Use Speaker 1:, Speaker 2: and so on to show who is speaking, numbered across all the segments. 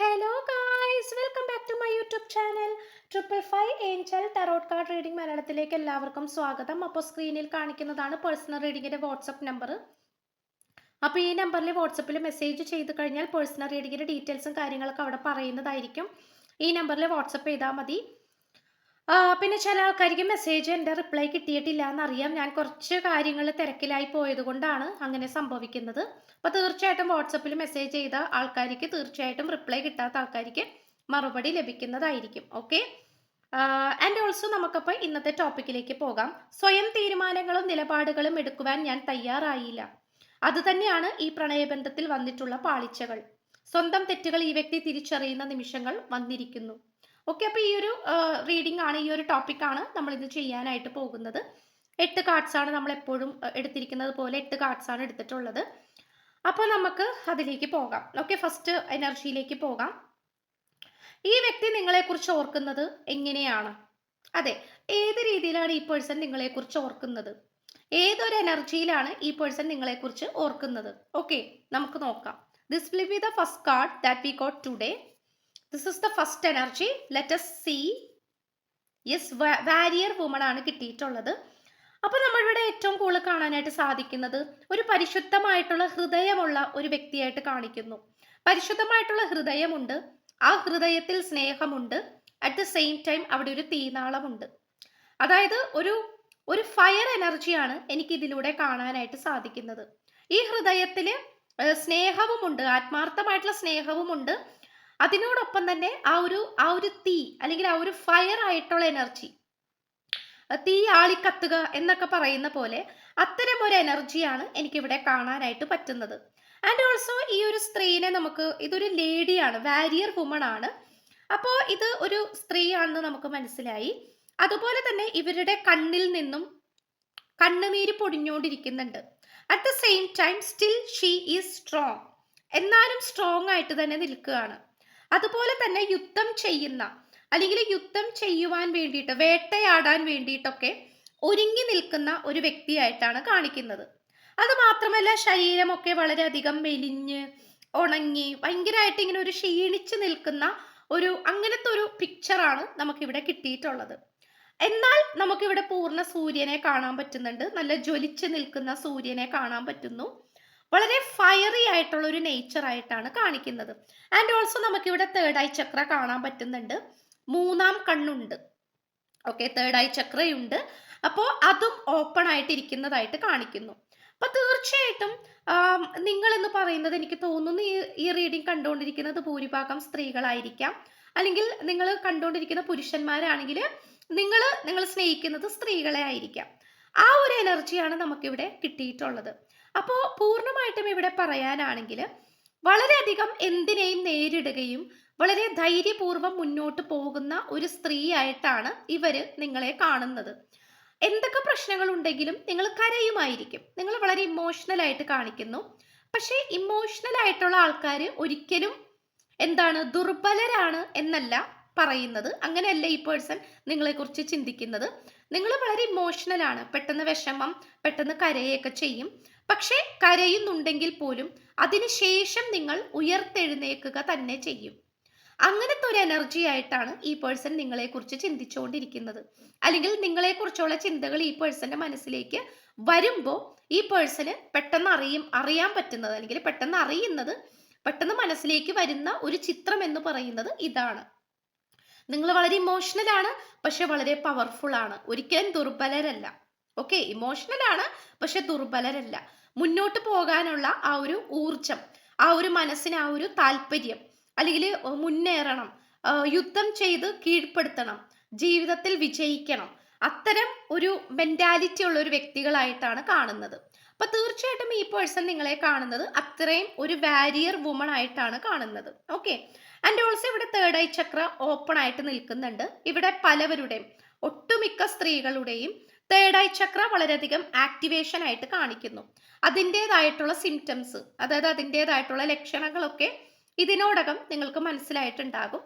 Speaker 1: Hello guys welcome back to my YouTube channel triple five angel tarot card reading മലയാളത്തിലേക്ക് എല്ലാവർക്കും സ്വാഗതം. അപ്പോൾ സ്ക്രീനിൽ കാണിക്കുന്നതാണ് പേഴ്സണൽ റീഡിങ്ങിന്റെ വാട്സപ്പ് നമ്പർ അപ്പോൾ ഈ നമ്പറിൽ വാട്സപ്പിൽ മെസ്സേജ് ചെയ്ത് കഴിഞ്ഞാൽ പേഴ്സണൽ റീഡിങ്ങിന്റെ ഡീറ്റെയിൽസും കാര്യങ്ങളൊക്കെ അവിടെ പറയുന്നതായിരിക്കും. ഈ നമ്പറിൽ വാട്സപ്പ് ചെയ്താൽ മതി. പിന്നെ ചില ആൾക്കാർക്ക് മെസ്സേജ് എന്റെ റിപ്ലൈ കിട്ടിയിട്ടില്ല എന്നറിയാം. ഞാൻ കുറച്ച് കാര്യങ്ങൾ തിരക്കിലായി പോയത് കൊണ്ടാണ് അങ്ങനെ സംഭവിക്കുന്നത്. അപ്പോൾ തീർച്ചയായിട്ടും വാട്സപ്പിൽ മെസ്സേജ് ചെയ്ത ആൾക്കാർക്ക് തീർച്ചയായിട്ടും റിപ്ലൈ കിട്ടാത്ത ആൾക്കാർക്ക് മറുപടി ലഭിക്കുന്നതായിരിക്കും. ഓക്കെ ആൻഡ് ഓൾസോ നമുക്കപ്പോൾ ഇന്നത്തെ ടോപ്പിക്കിലേക്ക് പോകാം. സ്വയം തീരുമാനങ്ങളും നിലപാടുകളും എടുക്കുവാൻ ഞാൻ തയ്യാറായില്ല. അതുതന്നെയാണ് ഈ പ്രണയബന്ധത്തിൽ വന്നിട്ടുള്ള പാളിച്ചകൾ. സ്വന്തം തെറ്റുകൾ ഈ വ്യക്തി തിരിച്ചറിയുന്ന നിമിഷങ്ങൾ വന്നിരിക്കുന്നു. ഓക്കെ അപ്പോൾ ഈ ഒരു റീഡിംഗ് ആണ് ഈ ഒരു ടോപ്പിക്കാണ് നമ്മൾ ഇത് ചെയ്യാനായിട്ട് പോകുന്നത്. എട്ട് കാർഡ്സ് ആണ് നമ്മൾ എപ്പോഴും എടുത്തിരിക്കുന്നത് പോലെ എട്ട് കാർഡ്സ് ആണ് എടുത്തിട്ടുള്ളത്. അപ്പോൾ നമുക്ക് അതിലേക്ക് പോകാം. ഓക്കെ ഫസ്റ്റ് എനർജിയിലേക്ക് പോകാം. ഈ വ്യക്തി നിങ്ങളെക്കുറിച്ച് ഓർക്കുന്നത് എങ്ങനെയാണ്? അതെ ഏത് രീതിയിലാണ് ഈ പേഴ്സൺ നിങ്ങളെക്കുറിച്ച് ഓർക്കുന്നത്? ഏതൊരു എനർജിയിലാണ് ഈ പേഴ്സൺ നിങ്ങളെക്കുറിച്ച് ഓർക്കുന്നത്? ഓക്കെ നമുക്ക് നോക്കാം. This will be the first card that we got today this is the first energy let us see yes warrior woman ആണ് കിട്ടിയിട്ടുള്ളത്. അപ്പൊ നമ്മളിവിടെ ഏറ്റവും കൂടുതൽ കാണാനായിട്ട് സാധിക്കുന്നത് ഒരു പരിശുദ്ധമായിട്ടുള്ള ഹൃദയമുള്ള ഒരു വ്യക്തിയായിട്ട് കാണിക്കുന്നു. പരിശുദ്ധമായിട്ടുള്ള ഹൃദയമുണ്ട്. ആ ഹൃദയത്തിൽ സ്നേഹമുണ്ട്. അറ്റ് ദ സെയിം ടൈം അവിടെ ഒരു തീനാളമുണ്ട്. അതായത് ഒരു ഒരു ഫയർ എനർജിയാണ് എനിക്ക് ഇതിലൂടെ കാണാനായിട്ട് സാധിക്കുന്നത്. ഈ ഹൃദയത്തിൽ സ്നേഹവുമുണ്ട്. ആത്മാർത്ഥമായിട്ടുള്ള സ്നേഹവുമുണ്ട്. അതിനോടൊപ്പം തന്നെ ആ ഒരു ആ ഒരു തീ അല്ലെങ്കിൽ ആ ഒരു ഫയർ ആയിട്ടുള്ള എനർജി തീ ആളിക്കത്തുക എന്നൊക്കെ പറയുന്ന പോലെ അത്തരം ഒരു എനർജിയാണ് എനിക്കിവിടെ കാണാനായിട്ട് പറ്റുന്നത്. ആൻഡ് ഓൾസോ ഈ ഒരു സ്ത്രീനെ നമുക്ക് ഇതൊരു ലേഡിയാണ് വാരിയർ വുമൺ ആണ്. അപ്പോൾ ഇത് ഒരു സ്ത്രീയാണെന്ന് നമുക്ക് മനസ്സിലായി. അതുപോലെ തന്നെ ഇവരുടെ കണ്ണിൽ നിന്നും കണ്ണുനീര് പൊടിഞ്ഞുകൊണ്ടിരിക്കുന്നുണ്ട്. At the same time still she is strong എന്നാലും സ്ട്രോങ് ആയിട്ട് തന്നെ നിൽക്കുകയാണ്. അതുപോലെ തന്നെ യുദ്ധം ചെയ്യുന്ന അല്ലെങ്കിൽ യുദ്ധം ചെയ്യുവാൻ വേണ്ടിയിട്ട് വേട്ടയാടാൻ വേണ്ടിയിട്ടൊക്കെ ഒരുങ്ങി നിൽക്കുന്ന ഒരു വ്യക്തിയായിട്ടാണ് കാണിക്കുന്നത്. അത് മാത്രമല്ല ശരീരമൊക്കെ വളരെയധികം മെലിഞ്ഞ് ഉണങ്ങി ഭയങ്കരമായിട്ട് ഇങ്ങനെ ഒരു ക്ഷീണിച്ച് നിൽക്കുന്ന ഒരു അങ്ങനത്തെ ഒരു പിക്ചറാണ് നമുക്കിവിടെ കിട്ടിയിട്ടുള്ളത്. എന്നാൽ നമുക്കിവിടെ പൂർണ സൂര്യനെ കാണാൻ പറ്റുന്നുണ്ട്. നല്ല ജ്വലിച്ച് നിൽക്കുന്ന സൂര്യനെ കാണാൻ പറ്റുന്നു. വളരെ ഫയറി ആയിട്ടുള്ള ഒരു നേച്ചർ ആയിട്ടാണ് കാണിക്കുന്നത്. ആൻഡ് ഓൾസോ നമുക്ക് ഇവിടെ തേർഡ് ഐ ചക്ര കാണാൻ പറ്റുന്നുണ്ട്. മൂന്നാം കണ്ണുണ്ട്. ഓക്കെ തേർഡ് ഐ ചക്രയുണ്ട് അപ്പോൾ അതും ഓപ്പൺ ആയിട്ടിരിക്കുന്നതായിട്ട് കാണിക്കുന്നു. അപ്പൊ തീർച്ചയായിട്ടും നിങ്ങൾ എന്ന് പറയുന്നത് എനിക്ക് തോന്നുന്നു ഈ റീഡിംഗ് കണ്ടുകൊണ്ടിരിക്കുന്നത് ഭൂരിഭാഗം സ്ത്രീകളായിരിക്കാം. അല്ലെങ്കിൽ നിങ്ങൾ കണ്ടുകൊണ്ടിരിക്കുന്ന പുരുഷന്മാരാണെങ്കിൽ നിങ്ങൾ നിങ്ങൾ സ്നേഹിക്കുന്നത് സ്ത്രീകളെ ആയിരിക്കാം. ആ ഒരു എനർജിയാണ് നമുക്കിവിടെ കിട്ടിയിട്ടുള്ളത്. അപ്പോൾ പൂർണമായിട്ടും ഇവിടെ പറയാനാണെങ്കിൽ വളരെയധികം എന്തിനേയും നേരിടുകയും വളരെ ധൈര്യപൂർവം മുന്നോട്ട് പോകുന്ന ഒരു സ്ത്രീ ആയിട്ടാണ് ഇവർ നിങ്ങളെ കാണുന്നത്. എന്തൊക്കെ പ്രശ്നങ്ങൾ ഉണ്ടെങ്കിലും നിങ്ങൾ കരയുമായിരിക്കും. നിങ്ങൾ വളരെ ഇമോഷണൽ ആയിട്ട് കാണിക്കുന്നു. പക്ഷേ ഇമോഷണൽ ആയിട്ടുള്ള ആൾക്കാർ ഒരിക്കലും എന്താണ് ദുർബലരാണ് എന്നല്ല പറയുന്നത്. അങ്ങനെയല്ല ഈ പേഴ്സൺ നിങ്ങളെക്കുറിച്ച് ചിന്തിക്കുന്നത്. നിങ്ങൾ വളരെ ഇമോഷണൽ ആണ്. പെട്ടെന്ന് വിഷമം പെട്ടെന്ന് കരയൊക്കെ ചെയ്യും. പക്ഷേ കരയുന്നുണ്ടെങ്കിൽ പോലും അതിനുശേഷം നിങ്ങൾ ഉയർത്തെഴുന്നേക്കുക തന്നെ ചെയ്യും. അങ്ങനത്തെ ഒരു എനർജി ആയിട്ടാണ് ഈ പേഴ്സൺ നിങ്ങളെക്കുറിച്ച് ചിന്തിച്ചുകൊണ്ടിരിക്കുന്നത്. അല്ലെങ്കിൽ നിങ്ങളെക്കുറിച്ചുള്ള ചിന്തകൾ ഈ പേഴ്സന്റെ മനസ്സിലേക്ക് വരുമ്പോൾ ഈ പേഴ്സന് പെട്ടെന്ന് അറിയും അറിയാൻ പറ്റുന്നത് അല്ലെങ്കിൽ പെട്ടെന്ന് അറിയുന്നത് പെട്ടെന്ന് മനസ്സിലേക്ക് വരുന്ന ഒരു ചിത്രം എന്ന് പറയുന്നത് ഇതാണ്. നിങ്ങൾ വളരെ ഇമോഷണൽ ആണ് പക്ഷെ വളരെ പവർഫുൾ ആണ്. ഒരിക്കലും ദുർബലരല്ല. ഓക്കെ ഇമോഷണൽ ആണ് പക്ഷെ ദുർബലരല്ല. മുന്നോട്ട് പോകാനുള്ള ആ ഒരു ഊർജം ആ ഒരു മനസ്സിന് ആ ഒരു താല്പര്യം അല്ലെങ്കിൽ മുന്നേറണം യുദ്ധം ചെയ്ത് കീഴ്പ്പെടുത്തണം ജീവിതത്തിൽ വിജയിക്കണം. അത്തരം ഒരു മെന്റാലിറ്റി ഉള്ള ഒരു വ്യക്തികളായിട്ടാണ് കാണുന്നത്. അപ്പൊ തീർച്ചയായിട്ടും ഈ പേഴ്സൺ നിങ്ങളെ കാണുന്നത് അത്രയും ഒരു വാരിയർ വുമൺ ആയിട്ടാണ് കാണുന്നത്. ഓക്കെ ആൻഡ് ഓൾസോ ഇവിടെ തേർഡ് ഐ ചക്ര ഓപ്പൺ ആയിട്ട് നിൽക്കുന്നുണ്ട്. ഇവിടെ പലവരുടെയും ഒട്ടുമിക്ക സ്ത്രീകളുടെയും തേർഡ് ഐ ചക്ര വളരെയധികം ആക്ടിവേഷൻ ആയിട്ട് കാണിക്കുന്നു. അതിന്റെതായിട്ടുള്ള സിംറ്റംസ് അതായത് അതിന്റെതായിട്ടുള്ള ലക്ഷണങ്ങളൊക്കെ ഇതിനോടകം നിങ്ങൾക്ക് മനസ്സിലായിട്ടുണ്ടാകും.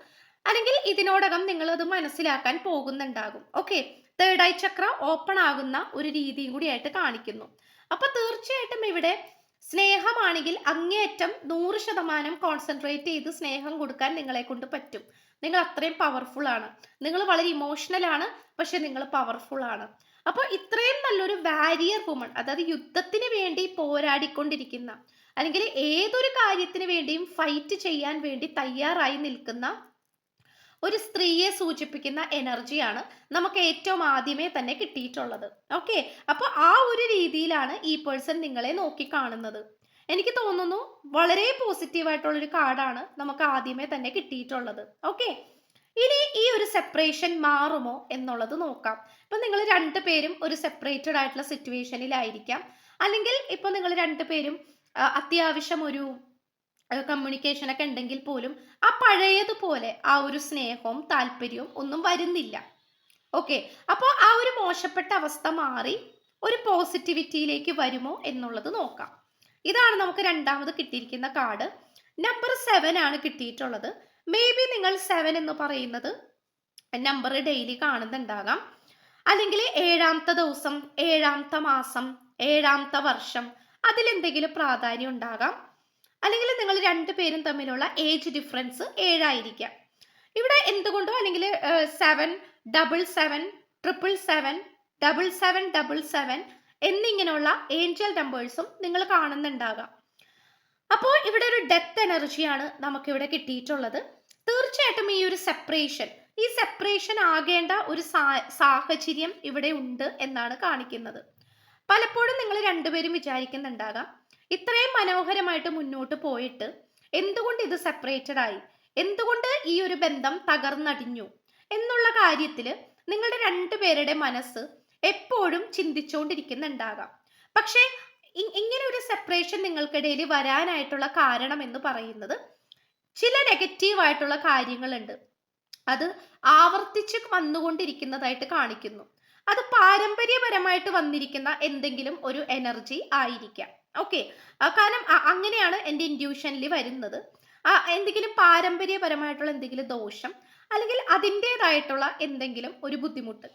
Speaker 1: അല്ലെങ്കിൽ ഇതിനോടകം നിങ്ങൾ അത് മനസ്സിലാക്കാൻ പോകുന്നുണ്ടാകും. Okay third eye chakra open ആകുന്ന ഒരു രീതിയും കൂടിയായിട്ട് കാണിക്കുന്നു. അപ്പൊ തീർച്ചയായിട്ടും ഇവിടെ സ്നേഹമാണെങ്കിൽ അങ്ങേയറ്റം നൂറ് ശതമാനം കോൺസെൻട്രേറ്റ് ചെയ്ത് സ്നേഹം കൊടുക്കാൻ നിങ്ങളെ കൊണ്ട് പറ്റും. നിങ്ങൾ അത്രയും പവർഫുൾ ആണ്. നിങ്ങൾ വളരെ ഇമോഷണൽ ആണ് പക്ഷെ നിങ്ങൾ പവർഫുൾ ആണ്. അപ്പോൾ ഇത്രയും നല്ലൊരു വാരിയർ വുമൺ അതായത് യുദ്ധത്തിന് വേണ്ടി പോരാടിക്കൊണ്ടിരിക്കുന്ന അല്ലെങ്കിൽ ഏതൊരു കാര്യത്തിന് വേണ്ടിയും ഫൈറ്റ് ചെയ്യാൻ വേണ്ടി തയ്യാറായി നിൽക്കുന്ന ഒരു സ്ത്രീയെ സൂചിപ്പിക്കുന്ന എനർജിയാണ് നമുക്ക് ഏറ്റവും ആദ്യമേ തന്നെ കിട്ടിയിട്ടുള്ളത്. ഓക്കെ അപ്പോൾ ആ ഒരു രീതിയിലാണ് ഈ പേഴ്സൺ നിങ്ങളെ നോക്കി കാണുന്നത് എനിക്ക് തോന്നുന്നു വളരെ പോസിറ്റീവ് ആയിട്ടുള്ള ഒരു കാർഡാണ് നമുക്ക് ആദ്യമേ തന്നെ കിട്ടിയിട്ടുള്ളത്. ഓക്കെ ഇനി ഈ ഒരു സെപ്പറേഷൻ മാറുമോ എന്നുള്ളത് നോക്കാം. ഇപ്പൊ നിങ്ങൾ രണ്ടുപേരും ഒരു സെപ്പറേറ്റഡ് ആയിട്ടുള്ള സിറ്റുവേഷനിലായിരിക്കാം അല്ലെങ്കിൽ ഇപ്പൊ നിങ്ങൾ രണ്ടുപേരും പേരും അത്യാവശ്യം ഒരു കമ്മ്യൂണിക്കേഷൻ ഒക്കെ ഉണ്ടെങ്കിൽ പോലും ആ പഴയതുപോലെ ആ ഒരു സ്നേഹവും താല്പര്യവും ഒന്നും വരുന്നില്ല. ഓക്കെ അപ്പോൾ ആ ഒരു മോശപ്പെട്ട അവസ്ഥ മാറി ഒരു പോസിറ്റിവിറ്റിയിലേക്ക് വരുമോ എന്നുള്ളത് നോക്കാം. ഇതാണ് നമുക്ക് രണ്ടാമത് കിട്ടിയിരിക്കുന്ന കാർഡ് നമ്പർ സെവൻ ആണ് കിട്ടിയിട്ടുള്ളത്. മേ ബി നിങ്ങൾ സെവൻ എന്ന് പറയുന്നത് നമ്പർ ഡെയിലി കാണുന്നുണ്ടാകാം. അല്ലെങ്കിൽ ഏഴാമത്തെ ദിവസം ഏഴാമത്തെ മാസം ഏഴാമത്തെ വർഷം അതിലെന്തെങ്കിലും പ്രാധാന്യം ഉണ്ടാകാം. അല്ലെങ്കിൽ നിങ്ങൾ രണ്ടുപേരും തമ്മിലുള്ള ഏജ് ഡിഫറൻസ് ഏഴായിരിക്കാം. ഇവിടെ എന്തുകൊണ്ടോ അല്ലെങ്കിൽ seven double seven triple seven double seven double seven എന്നിങ്ങനെയുള്ള ഏഞ്ചൽ നമ്പേഴ്സും നിങ്ങൾ കാണുന്നുണ്ടാകാം. അപ്പോൾ ഇവിടെ ഒരു ഡെത്ത് എനർജിയാണ് നമുക്കിവിടെ കിട്ടിയിട്ടുള്ളത്. തീർച്ചയായിട്ടും ഈ ഒരു സെപ്പറേഷൻ ഈ സെപ്പറേഷൻ ആകേണ്ട ഒരു സാഹചര്യം ഇവിടെ ഉണ്ട് എന്നാണ് കാണിക്കുന്നത്. പലപ്പോഴും നിങ്ങൾ രണ്ടുപേരും വിചാരിക്കുന്നുണ്ടാകാം ഇത്രയും മനോഹരമായിട്ട് മുന്നോട്ട് പോയിട്ട് എന്തുകൊണ്ട് ഇത് സെപ്പറേറ്റഡ് ആയി? എന്തുകൊണ്ട് ഈ ഒരു ബന്ധം തകർന്നടിഞ്ഞു? എന്നുള്ള കാര്യത്തിൽ നിങ്ങളുടെ രണ്ടുപേരുടെ മനസ്സ് എപ്പോഴും ചിന്തിച്ചുകൊണ്ടിരിക്കുന്നുണ്ടാകാം പക്ഷേ ഇങ്ങനെ ഒരു സെപ്പറേഷൻ നിങ്ങൾക്കിടയിൽ വരാനായിട്ടുള്ള കാരണം എന്ന് പറയുന്നത് ചില നെഗറ്റീവ് ആയിട്ടുള്ള കാര്യങ്ങളുണ്ട്. അത് ആവർത്തിച്ച് വന്നുകൊണ്ടിരിക്കുന്നതായിട്ട് കാണിക്കുന്നു. അത് പാരമ്പര്യപരമായിട്ട് വന്നിരിക്കുന്ന എന്തെങ്കിലും ഒരു എനർജി ആയിരിക്കാം. ഓക്കെ കാരണം അങ്ങനെയാണ് എന്റെ ഇൻഡ്യൂഷനിൽ വരുന്നത്. ആ, എന്തെങ്കിലും പാരമ്പര്യപരമായിട്ടുള്ള എന്തെങ്കിലും ദോഷം അല്ലെങ്കിൽ അതിന്റെതായിട്ടുള്ള എന്തെങ്കിലും ഒരു ബുദ്ധിമുട്ട്.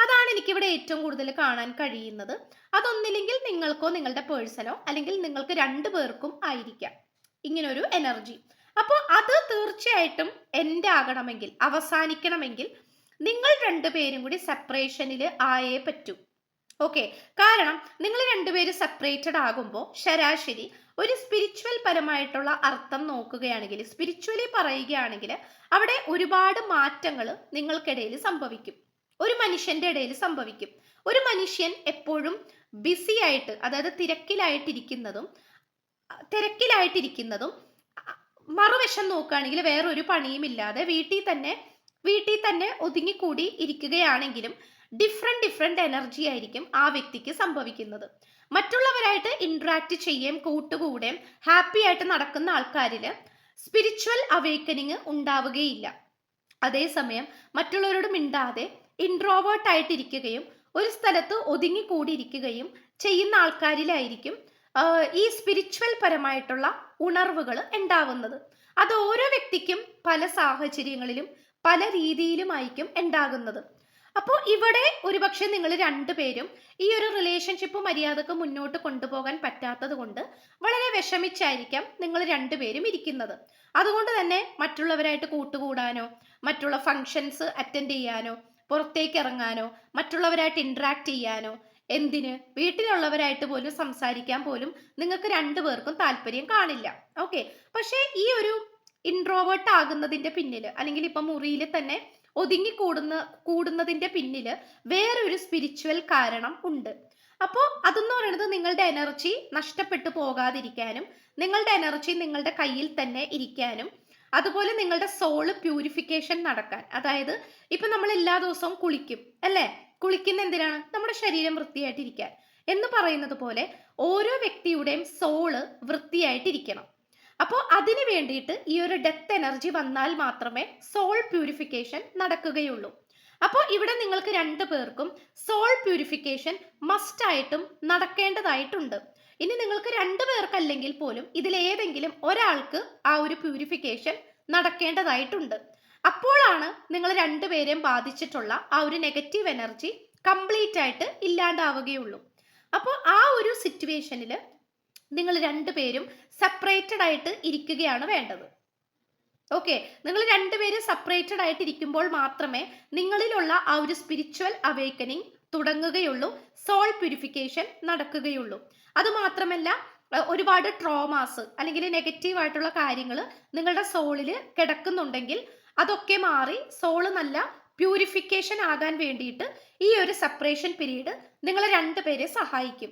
Speaker 1: അതാണ് എനിക്കിവിടെ ഏറ്റവും കൂടുതൽ കാണാൻ കഴിയുന്നത്. അതൊന്നില്ലെങ്കിൽ നിങ്ങൾക്കോ നിങ്ങളുടെ പേഴ്സണോ അല്ലെങ്കിൽ നിങ്ങൾക്ക് രണ്ടു പേർക്കും ആയിരിക്കാം ഇങ്ങനൊരു എനർജി അപ്പോൾ അത് തീർച്ചയായിട്ടും എന്റെ ആകണമെങ്കിൽ അവസാനിക്കണമെങ്കിൽ നിങ്ങൾ രണ്ടുപേരും കൂടി സെപ്പറേഷനിൽ ആയേ പറ്റൂ. ഓക്കെ കാരണം നിങ്ങൾ രണ്ടുപേരും സെപ്പറേറ്റഡ് ആകുമ്പോൾ ശരാശരി ഒരു സ്പിരിച്വൽ പരമായിട്ടുള്ള അർത്ഥം നോക്കുകയാണെങ്കിൽ സ്പിരിച്വലി പറയുകയാണെങ്കിൽ അവിടെ ഒരുപാട് മാറ്റങ്ങൾ നിങ്ങൾക്കിടയിൽ സംഭവിക്കും. ഒരു മനുഷ്യന്റെ ഇടയിൽ സംഭവിക്കും. ഒരു മനുഷ്യൻ എപ്പോഴും ബിസി ആയിട്ട് അതായത് തിരക്കിലായിട്ടിരിക്കുന്നതും തിരക്കിലായിട്ടിരിക്കുന്നതും മറുവശം നോക്കുകയാണെങ്കിൽ വേറൊരു പണിയുമില്ലാതെ വീട്ടിൽ തന്നെ വീട്ടിൽ തന്നെ ഒതുങ്ങിക്കൂടി ഇരിക്കുകയാണെങ്കിലും ഡിഫറെന്റ് ഡിഫറെന്റ് എനർജി ആയിരിക്കും ആ വ്യക്തിക്ക് സംഭവിക്കുന്നത്. മറ്റുള്ളവരായിട്ട് ഇൻട്രാക്ട് ചെയ്യുകയും കൂട്ടുകൂടുകയും ഹാപ്പി ആയിട്ട് നടക്കുന്ന ആൾക്കാരിൽ സ്പിരിച്വൽ അവേക്കനിങ് ഉണ്ടാവുകയില്ല. അതേസമയം മറ്റുള്ളവരോട് മിണ്ടാതെ ഇൻട്രോവേർട്ടായിട്ടിരിക്കുകയും ഒരു സ്ഥലത്ത് ഒതുങ്ങിക്കൂടിയിരിക്കുകയും ചെയ്യുന്ന ആൾക്കാരിലായിരിക്കും ഈ സ്പിരിച്വൽ പരമായിട്ടുള്ള ഉണർവുകൾ ഉണ്ടാവുന്നത്. അത് ഓരോ വ്യക്തിക്കും പല സാഹചര്യങ്ങളിലും പല രീതിയിലുമായിരിക്കും ഉണ്ടാകുന്നത്. അപ്പോൾ ഇവിടെ ഒരുപക്ഷെ നിങ്ങൾ രണ്ടുപേരും ഈ ഒരു റിലേഷൻഷിപ്പ് മര്യാദയ്ക്ക് മുന്നോട്ട് കൊണ്ടുപോകാൻ പറ്റാത്തത് കൊണ്ട് വളരെ വിഷമിച്ചായിരിക്കാം നിങ്ങൾ രണ്ടുപേരും ഇരിക്കുന്നത്. അതുകൊണ്ട് തന്നെ മറ്റുള്ളവരായിട്ട് കൂട്ടുകൂടാനോ മറ്റുള്ള ഫങ്ഷൻസ് അറ്റൻഡ് ചെയ്യാനോ പുറത്തേക്ക് ഇറങ്ങാനോ മറ്റുള്ളവരായിട്ട് ഇൻട്രാക്ട് ചെയ്യാനോ എന്തിന്? വീട്ടിലുള്ളവരായിട്ട് പോലും സംസാരിക്കാൻ പോലും നിങ്ങൾക്ക് രണ്ടു പേർക്കും താല്പര്യം കാണില്ല. ഓക്കെ പക്ഷേ ഈ ഒരു ഇൻട്രോവേർട്ട് ആകുന്നതിന്റെ പിന്നിൽ അല്ലെങ്കിൽ ഇപ്പൊ മുറിയിൽ തന്നെ ഒതുങ്ങി കൂടുന്ന കൂടുന്നതിന്റെ പിന്നിൽ വേറൊരു സ്പിരിച്വൽ കാരണം ഉണ്ട്. അപ്പോൾ അതെന്ന് പറയുന്നത് നിങ്ങളുടെ എനർജി നഷ്ടപ്പെട്ടു പോകാതിരിക്കാനും നിങ്ങളുടെ എനർജി നിങ്ങളുടെ കയ്യിൽ തന്നെ ഇരിക്കാനും അതുപോലെ നിങ്ങളുടെ സോൾ പ്യൂരിഫിക്കേഷൻ നടക്കാൻ. അതായത് ഇപ്പൊ നമ്മൾ എല്ലാ ദിവസവും കുളിക്കും അല്ലേ? കുളിക്കുന്ന എന്തിനാണ്? നമ്മുടെ ശരീരം വൃത്തിയായിട്ടിരിക്കാൻ. എന്ന് പറയുന്നത് പോലെ ഓരോ വ്യക്തിയുടെയും സോൾ വൃത്തിയായിട്ടിരിക്കണം. അപ്പോൾ അതിന് വേണ്ടിയിട്ട് ഈ ഒരു ഡെത്ത് എനർജി വന്നാൽ മാത്രമേ സോൾ പ്യൂരിഫിക്കേഷൻ നടക്കുകയുള്ളൂ. അപ്പോൾ ഇവിടെ നിങ്ങൾക്ക് രണ്ടു പേർക്കും സോൾ പ്യൂരിഫിക്കേഷൻ മസ്റ്റ് ആയിട്ടും നടക്കേണ്ടതായിട്ടുണ്ട്. ഇനി നിങ്ങൾക്ക് രണ്ടു പേർക്കല്ലെങ്കിൽ പോലും ഇതിലേതെങ്കിലും ഒരാൾക്ക് ആ ഒരു പ്യൂരിഫിക്കേഷൻ നടക്കേണ്ടതായിട്ടുണ്ട്. അപ്പോഴാണ് നിങ്ങൾ രണ്ടുപേരെയും ബാധിച്ചിട്ടുള്ള ആ ഒരു നെഗറ്റീവ് എനർജി കംപ്ലീറ്റ് ആയിട്ട് ഇല്ലാണ്ടാവുകയുള്ളൂ. അപ്പോൾ ആ ഒരു സിറ്റുവേഷനിൽ നിങ്ങൾ രണ്ടുപേരും സെപ്പറേറ്റഡ് ആയിട്ട് ഇരിക്കുകയാണ് വേണ്ടത്. ഓക്കെ നിങ്ങൾ രണ്ടുപേരും സെപ്പറേറ്റഡ് ആയിട്ട് ഇരിക്കുമ്പോൾ മാത്രമേ നിങ്ങളിലുള്ള ആ ഒരു സ്പിരിച്വൽ അവേക്കനിങ് തുടങ്ങുകയുള്ളൂ സോൾ പ്യൂരിഫിക്കേഷൻ നടക്കുകയുള്ളൂ. അതുമാത്രമല്ല ഒരുപാട് ട്രോമാസ് അല്ലെങ്കിൽ നെഗറ്റീവ് ആയിട്ടുള്ള കാര്യങ്ങൾ നിങ്ങളുടെ സോളിൽ കിടക്കുന്നുണ്ടെങ്കിൽ അതൊക്കെ മാറി സോൾ നല്ല പ്യൂരിഫിക്കേഷൻ ആകാൻ വേണ്ടിയിട്ട് ഈ ഒരു സെപ്പറേഷൻ പീരീഡ് നിങ്ങളെ രണ്ടുപേരെ സഹായിക്കും.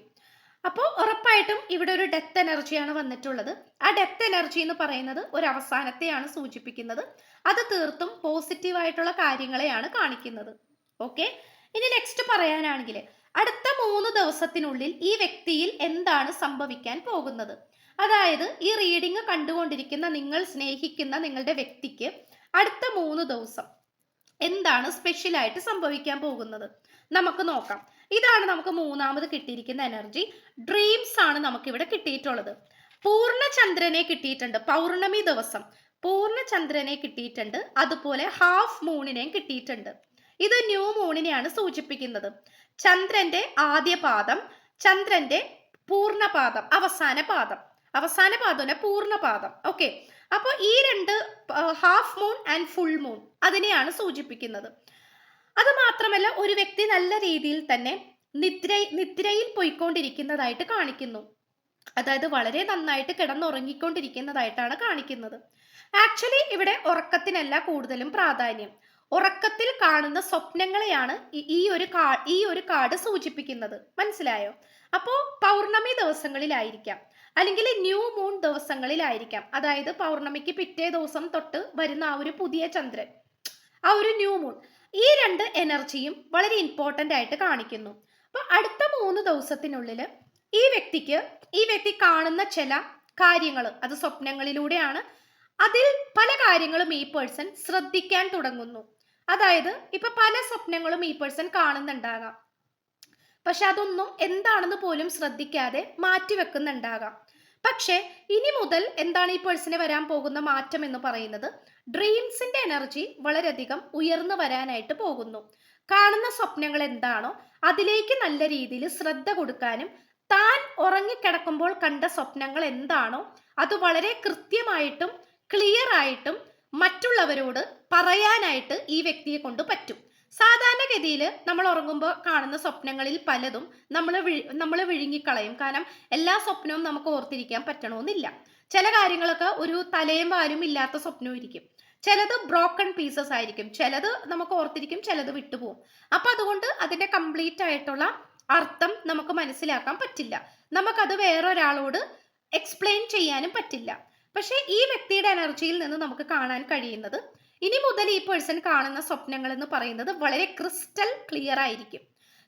Speaker 1: അപ്പോൾ ഉറപ്പായിട്ടും ഇവിടെ ഒരു ഡെത്ത് എനർജിയാണ് വന്നിട്ടുള്ളത്. ആ ഡെത്ത് എനർജി എന്ന് പറയുന്നത് ഒരു അവസാനത്തെയാണ് സൂചിപ്പിക്കുന്നത്. അത് തീർത്തും പോസിറ്റീവായിട്ടുള്ള കാര്യങ്ങളെയാണ് കാണിക്കുന്നത്. ഓക്കെ ഇനി നെക്സ്റ്റ് പറയാനാണെങ്കിൽ അടുത്ത മൂന്ന് ദിവസത്തിനുള്ളിൽ ഈ വ്യക്തിയിൽ എന്താണ് സംഭവിക്കാൻ പോകുന്നത്? അതായത് ഈ റീഡിംഗ് കണ്ടുകൊണ്ടിരിക്കുന്ന നിങ്ങൾ സ്നേഹിക്കുന്ന നിങ്ങളുടെ വ്യക്തിക്ക് അടുത്ത മൂന്ന് ദിവസം എന്താണ് സ്പെഷ്യലായിട്ട് സംഭവിക്കാൻ പോകുന്നത്? നമുക്ക് നോക്കാം. ഇതാണ് നമുക്ക് മൂന്നാമത് കിട്ടിയിരിക്കുന്ന എനർജി ഡ്രീംസ് ആണ് നമുക്ക് ഇവിടെ കിട്ടിയിട്ടുള്ളത്. പൂർണചന്ദ്രനെ കിട്ടിയിട്ടുണ്ട്. പൗർണമി ദിവസം. പൂർണചന്ദ്രനെ കിട്ടിയിട്ടുണ്ട്. അതുപോലെ ഹാഫ് മൂണിനെയും കിട്ടിയിട്ടുണ്ട്. ഇത് ന്യൂ മൂണിനെയാണ് സൂചിപ്പിക്കുന്നത്. ചന്ദ്രന്റെ ആദ്യ പാദം ചന്ദ്രന്റെ പൂർണപാദം അവസാന പാദം. അവസാന പാദം പൂർണപാദം ഓക്കെ അപ്പോൾ ഈ രണ്ട് half moon and full moon അതിനെയാണ് സൂചിപ്പിക്കുന്നത്. അത് മാത്രമല്ല ഒരു വ്യക്തി നല്ല രീതിയിൽ തന്നെ നിദ്ര നിദ്രയിൽ പോയിക്കൊണ്ടിരിക്കുന്നതായിട്ട് കാണിക്കുന്നു. അതായത് വളരെ നന്നായിട്ട് കിടന്നുറങ്ങിക്കൊണ്ടിരിക്കുന്നതായിട്ടാണ് കാണിക്കുന്നത്. ആക്ച്വലി ഇവിടെ ഉറക്കത്തിനല്ല കൂടുതലും പ്രാധാന്യം. ഉറക്കത്തിൽ കാണുന്ന സ്വപ്നങ്ങളെയാണ് ഈ- ഒരു കാ ഈ ഒരു കാർഡ് സൂചിപ്പിക്കുന്നത്. മനസ്സിലായോ? അപ്പോൾ പൗർണമി ദിവസങ്ങളിലായിരിക്കാം. അല്ലെങ്കിൽ ന്യൂ മൂൺ ദിവസങ്ങളിലായിരിക്കാം. അതായത് പൗർണമിക്ക് പിറ്റേ ദിവസം തൊട്ട് വരുന്ന ആ ഒരു പുതിയ ചന്ദ്രൻ. ആ ഒരു ന്യൂ മൂൺ. ഈ രണ്ട് എനർജിയും വളരെ ഇമ്പോർട്ടന്റ് ആയിട്ട് കാണിക്കുന്നു. അപ്പോൾ അടുത്ത മൂന്ന് ദിവസത്തിനുള്ളിൽ ഈ വ്യക്തിക്ക് ഈ വ്യക്തി കാണുന്ന ചില കാര്യങ്ങൾ അത് സ്വപ്നങ്ങളിലൂടെയാണ്. അതിൽ പല കാര്യങ്ങളും ഈ പേഴ്സൺ ശ്രദ്ധിക്കാൻ തുടങ്ങുന്നു. അതായത് ഇപ്പൊ പല സ്വപ്നങ്ങളും ഈ പേഴ്സൺ കാണുന്നുണ്ടാകാം. പക്ഷെ അതൊന്നും എന്താണെന്ന് പോലും ശ്രദ്ധിക്കാതെ മാറ്റിവെക്കുന്നുണ്ടാകാം. പക്ഷേ ഇനി മുതൽ എന്താണ് ഈ പേഴ്സിന് വരാൻ പോകുന്ന മാറ്റം എന്ന് പറയുന്നത്? ഡ്രീംസിന്റെ എനർജി വളരെയധികം ഉയർന്നു വരാനായിട്ട് പോകുന്നു. കാണുന്ന സ്വപ്നങ്ങൾ എന്താണോ അതിലേക്ക് നല്ല രീതിയിൽ ശ്രദ്ധ കൊടുക്കാനും താൻ ഉറങ്ങിക്കിടക്കുമ്പോൾ കണ്ട സ്വപ്നങ്ങൾ എന്താണോ അത് വളരെ കൃത്യമായിട്ടും ക്ലിയർ ആയിട്ടും മറ്റുള്ളവരോട് പറയാനായിട്ട് ഈ വ്യക്തിയെ കൊണ്ട് പറ്റും. സാധാരണഗതിയിൽ നമ്മൾ ഉറങ്ങുമ്പോൾ കാണുന്ന സ്വപ്നങ്ങളിൽ പലതും നമ്മൾ നമ്മൾ വിഴുങ്ങിക്കളയും. കാരണം എല്ലാ സ്വപ്നവും നമുക്ക് ഓർത്തിരിക്കാൻ പറ്റണമെന്നില്ല. ചില കാര്യങ്ങളൊക്കെ ഒരു തലയും വാലും ഇല്ലാത്ത സ്വപ്നവും ഇരിക്കും ചിലത് ബ്രോക്കൺ പീസസ് ആയിരിക്കും. ചിലത് നമുക്ക് ഓർത്തിരിക്കും ചിലത് വിട്ടുപോകും. അപ്പൊ അതുകൊണ്ട് അതിന്റെ കംപ്ലീറ്റ് ആയിട്ടുള്ള അർത്ഥം നമുക്ക് മനസ്സിലാക്കാൻ പറ്റില്ല. നമുക്കത് വേറൊരാളോട് എക്സ്പ്ലെയിൻ ചെയ്യാനും പറ്റില്ല. പക്ഷേ ഈ വ്യക്തിയുടെ എനർജിയിൽ നിന്ന് നമുക്ക് കാണാൻ കഴിയുന്നത് ഇനി മുതൽ ഈ പേഴ്സൺ കാണുന്ന സ്വപ്നങ്ങൾ എന്ന് പറയുന്നത് വളരെ ക്രിസ്റ്റൽ ക്ലിയർ ആയിരിക്കും.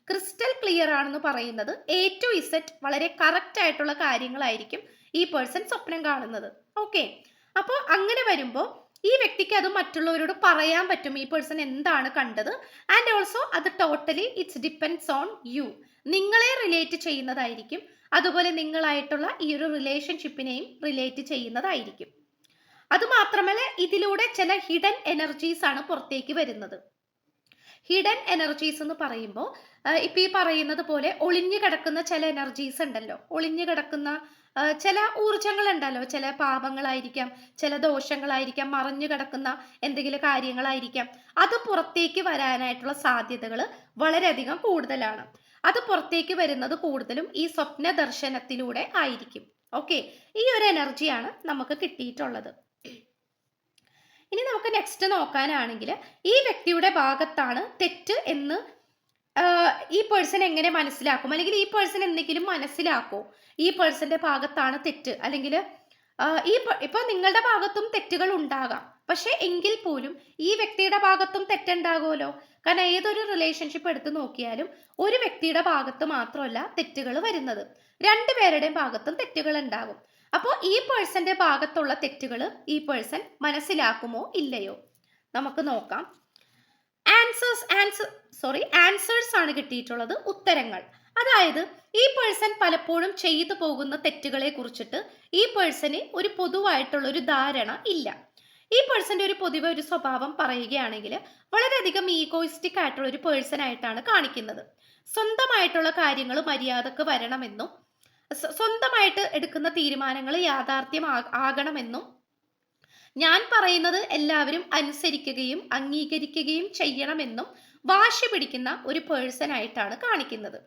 Speaker 1: ക്രിസ്റ്റൽ ക്ലിയർ ആണെന്ന് പറയുന്നത് എ ടു ഇസെറ്റ് വളരെ കറക്റ്റ് ആയിട്ടുള്ള കാര്യങ്ങളായിരിക്കും ഈ പേഴ്സൺ സ്വപ്നം കാണുന്നത്. ഓക്കെ അപ്പോൾ അങ്ങനെ വരുമ്പോൾ ഈ വ്യക്തിക്ക് അത് മറ്റുള്ളവരോട് പറയാൻ പറ്റും ഈ പേഴ്സൺ എന്താണ് കണ്ടത്. ആൻഡ് ഓൾസോ അത് totally it's depends on you നിങ്ങളെ റിലേറ്റ് ചെയ്യുന്നതായിരിക്കും. അതുപോലെ നിങ്ങളായിട്ടുള്ള ഈ ഒരു റിലേഷൻഷിപ്പിനെയും റിലേറ്റ് ചെയ്യുന്നതായിരിക്കും. അതുമാത്രമല്ല ഇതിലൂടെ ചില ഹിഡൻ എനർജീസ് ആണ് പുറത്തേക്ക് വരുന്നത്. ഹിഡൻ എനർജീസ് എന്ന് പറയുമ്പോൾ ഇപ്പം ഈ പറയുന്നത് പോലെ ഒളിഞ്ഞു കിടക്കുന്ന ചില എനർജീസ് ഉണ്ടല്ലോ. ഒളിഞ്ഞു കിടക്കുന്ന ചില ഊർജങ്ങൾ ഉണ്ടല്ലോ ചില പാപങ്ങളായിരിക്കാം ചില ദോഷങ്ങളായിരിക്കാം മറഞ്ഞു കിടക്കുന്ന എന്തെങ്കിലും കാര്യങ്ങളായിരിക്കാം. അത് പുറത്തേക്ക് വരാനായിട്ടുള്ള സാധ്യതകൾ വളരെയധികം കൂടുതലാണ്. അത് പുറത്തേക്ക് വരുന്നത് കൂടുതലും ഈ സ്വപ്ന ദർശനത്തിലൂടെ ആയിരിക്കും. ഓക്കെ? ഈ ഒരു എനർജിയാണ് നമുക്ക് കിട്ടിയിട്ടുള്ളത്. ഇനി നമുക്ക് നെക്സ്റ്റ് നോക്കാനാണെങ്കിൽ ഈ വ്യക്തിയുടെ ഭാഗത്താണ് തെറ്റ് എന്ന് ഈ പേഴ്സൺ എങ്ങനെ മനസ്സിലാക്കും? അല്ലെങ്കിൽ ഈ പേഴ്സൺ എന്തെങ്കിലും മനസ്സിലാക്കോ? ഈ പേഴ്സന്റെ ഭാഗത്താണ് തെറ്റ്. അല്ലെങ്കിൽ ഈ ഇപ്പൊ നിങ്ങളുടെ ഭാഗത്തും തെറ്റുകൾ ഉണ്ടാകാം. പക്ഷെ എങ്കിൽ പോലും ഈ വ്യക്തിയുടെ ഭാഗത്തും തെറ്റുണ്ടാകുമല്ലോ. കാരണം ഏതൊരു റിലേഷൻഷിപ്പ് എടുത്ത് നോക്കിയാലും ഒരു വ്യക്തിയുടെ ഭാഗത്ത് മാത്രമല്ല തെറ്റുകൾ വരുന്നത്. രണ്ടുപേരുടെയും ഭാഗത്തും തെറ്റുകൾ ഉണ്ടാകും. അപ്പോൾ ഈ പേഴ്സന്റെ ഭാഗത്തുള്ള തെറ്റുകൾ ഈ പേഴ്സൺ മനസ്സിലാക്കുമോ ഇല്ലയോ? നമുക്ക് നോക്കാം. ആൻസേഴ്സ് ആൻസർ സോറി ആൻസേഴ്സ് ആണ് കിട്ടിയിട്ടുള്ളത് ഉത്തരങ്ങൾ. അതായത് ഈ പേഴ്സൺ പലപ്പോഴും ചെയ്തു പോകുന്ന തെറ്റുകളെ കുറിച്ചിട്ട് ഈ പേഴ്സന് ഒരു പൊതുവായിട്ടുള്ള ഒരു ധാരണ ഇല്ല. ഈ പേഴ്സന്റെ ഒരു പൊതുവെ ഒരു സ്വഭാവം പറയുകയാണെങ്കിൽ വളരെയധികം ഈഗോയിസ്റ്റിക് ആയിട്ടുള്ള ഒരു പേഴ്സൺ ആയിട്ടാണ് കാണിക്കുന്നത്. സ്വന്തമായിട്ടുള്ള കാര്യങ്ങൾ മര്യാദയ്ക്ക് വരണമെന്നും സ്വന്തമായിട്ട് എടുക്കുന്ന തീരുമാനങ്ങൾ യാഥാർത്ഥ്യം ആകണമെന്നും ഞാൻ പറയുന്നത് എല്ലാവരും അനുസരിക്കുകയും അംഗീകരിക്കുകയും ചെയ്യണമെന്നും വാശി പിടിക്കുന്ന ഒരു പേഴ്സൺ ആയിട്ടാണ് കാണിക്കുന്നത്.